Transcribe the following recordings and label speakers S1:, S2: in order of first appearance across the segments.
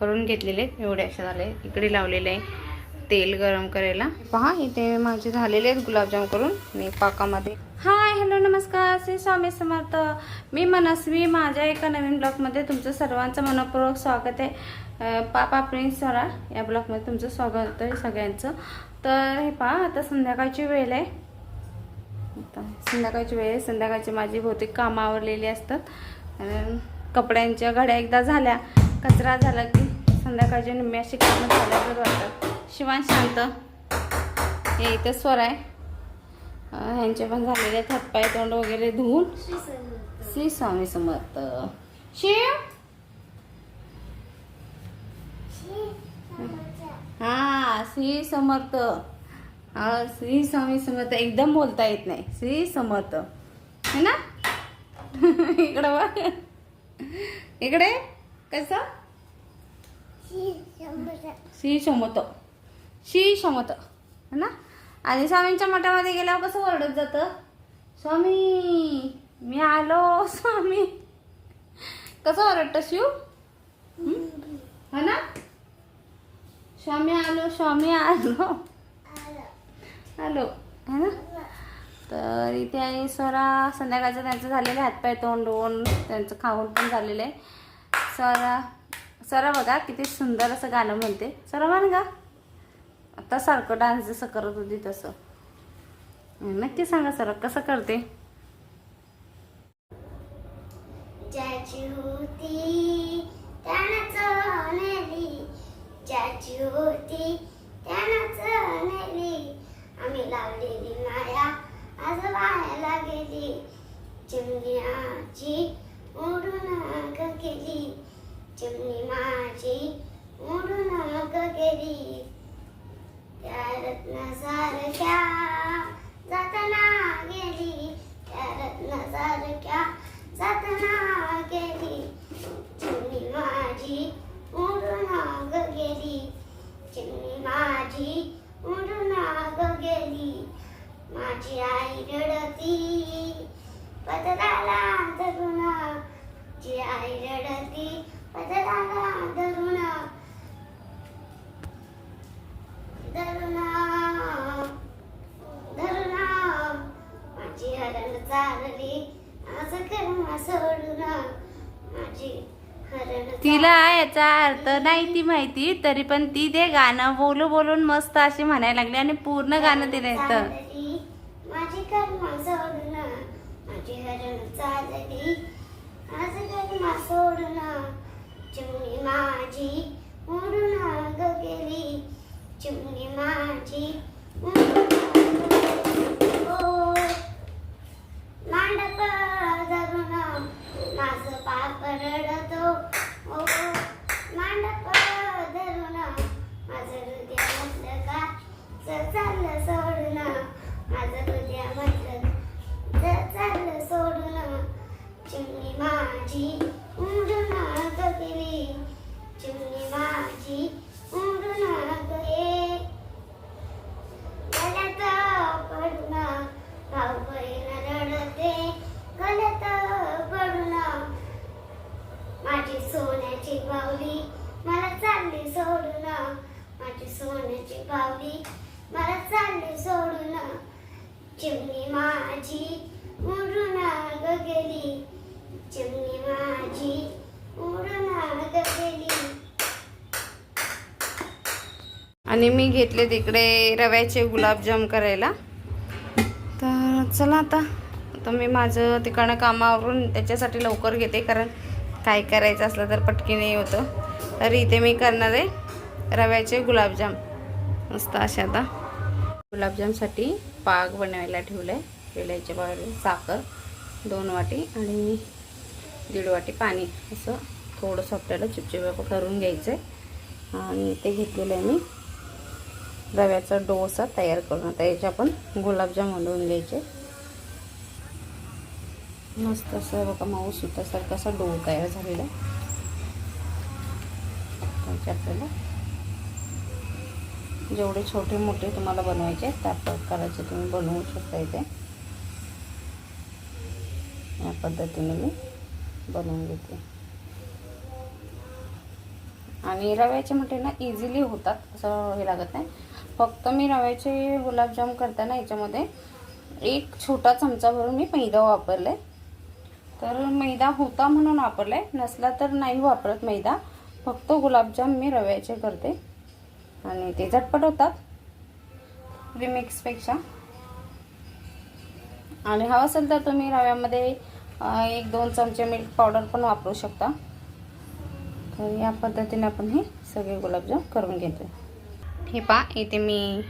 S1: करून घेतलेले आहेत. एवढे असे झाले. इकडे लावलेले आहे. तेल गरम करायला. पहा इथे माझे झालेले आहेत गुलाबजाम करून. मी पाकामध्ये. हाय हॅलो नमस्कार. श्री स्वामी समर्थ. मी मनस्वी. माझ्या एका नवीन ब्लॉगमध्ये तुमचं सर्वांचं मनपूर्वक स्वागत आहे. पापा प्रिन्स सोरा या ब्लॉगमध्ये तुमचं स्वागत आहे सगळ्यांचं. तर हे पहा आता संध्याकाळची वेळ आहे. आता संध्याकाळची वेळ आहे. संध्याकाळची माझी बहुतेक कामावरलेली असतात. कपड्यांच्या घड्या एकदा झाल्या कचरा झाला की संध्याकाळचे निम्मी अशी झाल्यावर वाटतात. शिवान शांत. हे इथं स्वर आहे. ह्यांचे पण झालेले आहेत हातपाय तोंड वगैरे धुवून. श्री स्वामी समर्थ. शिव हा श्री समर्थ. हा श्री स्वामी समर्थ एकदम बोलता येत नाही. श्री समर्थ. है ना? इकडं बघ. इकडे? कसं? सी समत शी समत है ना? आणि स्वामींच्या मठामध्ये गेल्यावर कसं ओरडत जातं? स्वामी मी आलो स्वामी. कसं ओरडतं शिव? है? ना? स्वामी आलो स्वामी आलो. आलो. है ना? तर इथे आहे स्वरा संध्याकाळचं त्यांचं झालेलं आहे हातपाय तोंड दोन त्यांचं खाऊन पण झालेलं आहे. स्वरा स्वरा बघा किती सुंदर असं गाणं म्हणते. स्वरा म्हण गा. आता सारखं डान्स जसं करत होती तसं. नक्की सांगा सर कसं करते?
S2: ज्याची होती त्यानंच नेली. ज्याची होती त्यानंच नेली. आम्ही लावलेली माया आज वायाला गेली. चिमण्याची उडून ग गेली चिमणी माझी म्हणून मग गेली त्या रत्नासारख्या जाताना गेली. त्या रत्नासारख्या जाताना गेली. चिमणी माझी म्हणून मग गेली चिमणी माझी म्हणून मग गेली माझी आई रडती. पतदाला धरून जी आई रडती. पदराला धरून धरून धरून माझी हरण चालली. आज कर्म सोडून. माझी हरण
S1: तिला याचा अर्थ नाही ती माहिती तरी पण ती ते गाणं बोलू बोलून मस्त अशी म्हणायला लागली आणि पूर्ण गाणं तिला येतं.
S2: माझी कर्म सोडून. माझी हरण चालली. कर्म सोडून. चिमणी माझी उडून ग गेली चिमणी माझी उडून ग गेली. मांडप धरून माझं पाप रडतो ओ हो. मांडप धरून माझं हृदय म्हटलं का जर चाललं सोडून माझं हृदय म्हटलं जर चाललं सोडून चिमणी माझी उडून ग गेली चिमणी माझी उडून ग गे गल्यात पडून भाऊ बहीण रडते गल्यात पडून माझी सोन्याची बावली मला चालली सोडून माझी सोन्याची बावली मला चालली सोडून चिमणी माझी उडून ग गेली. चिमणी माझी उडून ग गेली.
S1: आणि मी घेतले तिकडे रव्याचे गुलाबजाम करायला. तर चला आता. तर मी माझं तिकडनं कामावरून त्याच्यासाठी लवकर घेते कारण काय करायचं असलं तर पटकीने होतं. तर इथे मी करणार आहे. रव्याचे गुलाबजाम. मस्त असे आता. गुलाबजामसाठी पाक बनवायला ठेवलं आहे वेलायच्या साखर दोन वाटी आणि दीड वाटी पाणी. असं थोडंसं आपल्याला चिपचिप करून घ्यायचं आहे आणि ते घेतलेलं आहे मी. रव्याचा डोसा तयार करून. आता याचे आपण गुलाबजाम बनवून घ्यायचे. मस्त असं बघा माऊ सुतासारखा असा डो तयार झालेला आहे. आपल्याला जेवढे छोटे मोठे तुम्हाला बनवायचे त्या प्रकाराचे तुम्ही बनवू शकता इथे. या पद्धतीने मी बनवून घेते. आणि रव्याचे म्हटले ना इझिली होतात असं हे लागत नाही. फक्त मी रव्याचे गुलाबजाम करताना याच्यामध्ये. एक छोटा चमचा भरून मी मैदा वापरले. तर मैदा होता म्हणून वापरलाय नसला तर नाही वापरत मैदा. फक्त गुलाबजाम मी रव्याचे करते. आणि ते झटपट होतात. रिमिक्सपेक्षा आणि हवं असेल तर तुम्ही रव्यामध्ये एक दोन चमचे मिल्क पावडर पण वापरू शकता. तर या पद्धतीने आपण हे सगळे गुलाबजाम करून घेतो हे पा इथे मी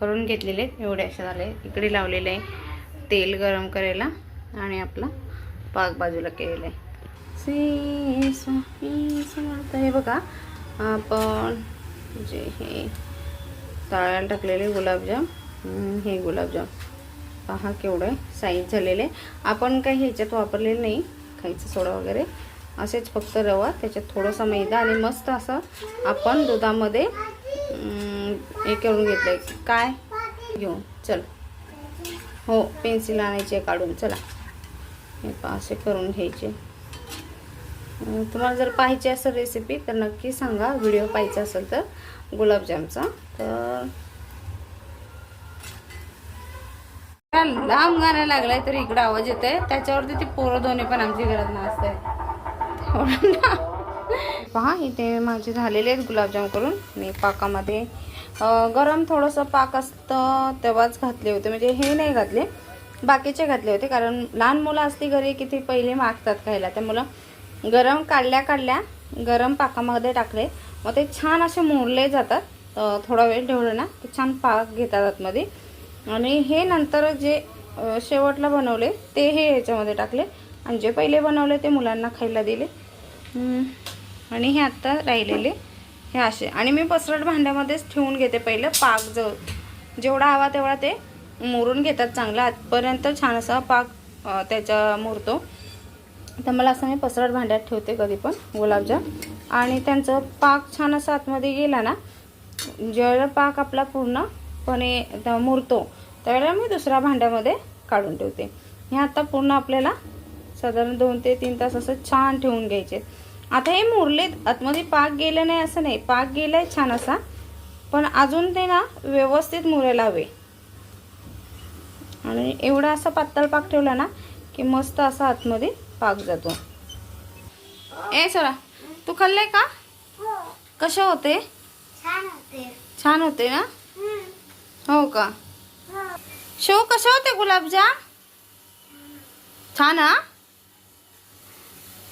S1: करून घेतलेले आहेत. एवढे असे झाले. इकडे लावलेले आहे तेल गरम करायला आणि आपला पाक बाजूला केलेला आहे. सी स्वामी समर्थ हे बघा आपण जे हे तळायला टाकलेले गुलाबजाम. हे गुलाबजाम. पहा केवढं साईज झालेले. आपण काही ह्याच्यात वापरलेलं नाही खायचं सोडा वगैरे. असेच फक्त रवा त्याच्यात थोडंसं मैदा आणि मस्त असं आपण दुधामध्ये हे करून घेतलं आहे काय? घेऊन चल. हो पेन्सिल आणायची आहे काढून चला. हे पहा असे करून घ्यायचे. तुम्हाला जर पाहिजे असेल रेसिपी तर नक्की सांगा. व्हिडिओ पाहिजे असेल तर गुलाबजामचा. तर लांब गाणं लागलाय तर इकडं आवाज येत आहे त्याच्यावरती ती पोरं दोन्ही पण आमची घरात नाचत पहा इथे माझे झालेले आहेत गुलाबजाम करून. मी पाकामध्ये गरम थोडंसं पाक असतं तेव्हाच घातले होते. म्हणजे हे नाही घातले बाकीचे घातले होते. कारण लहान मुलं असली घरी की ते पहिले मागतात खायला. त्यामुळं गरम काढल्या काढल्या गरम पाकामध्ये टाकले. मग ते छान असे मोडले जातात. थोडा वेळ ठेवलं ना ते छान पाक घेतात आतमध्ये. आणि हे नंतर जे शेवटला बनवले ते हे याच्यामध्ये टाकले. आणि जे पहिले बनवले ते मुलांना खायला दिले. आणि हे आत्ता राहिलेले. हे असे. आणि मी पसरट भांड्यामध्येच ठेवून घेते पहिलं. पाक ज जेवढा हवा तेवढा ते मुरून घेतात चांगला. आजपर्यंत छान असा पाक त्याच्या मुरतो. तर मला असं मी पसरट भांड्यात ठेवते कधी पण गुलाबजाम. आणि त्यांचं पाक छान असा आतमध्ये गेला ना ज्यावेळेला पाक आपला पूर्णपणे मुरतो त्यावेळेला मी दुसऱ्या भांड्यामध्ये काढून ठेवते. हे आता पूर्ण आपल्याला साधारण दोन ते तीन तास असं छान ठेवून घ्यायचे. आता हे मुरलेत आतमध्ये पाक गेलं नाही असं नाही पाक गेलाय छान असा पण अजून ते ना व्यवस्थित मुरायला हवे. आणि एवढा असा पातळ पाक ठेवला ना की मस्त असा आतमध्ये पाक जातो ए सोरा तू खाल्लंय का?
S2: हो.
S1: कसे होते?
S2: छान होते.
S1: छान होते ना. हो का?
S2: हो.
S1: शो कसे होते गुलाबजाम छान हा?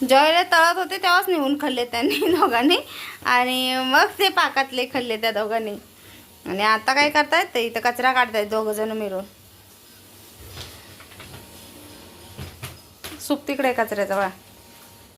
S1: ज्यावेळेला तळत होते तेव्हाच नेऊन खाल्ले त्यांनी दोघांनी. आणि मग ते पाकातले खाल्ले त्या दोघांनी. आणि आता काय करतायत? ते इथं कचरा काढतायत दोघ जण मिळून. सूप तिकडे कचऱ्याजवळ.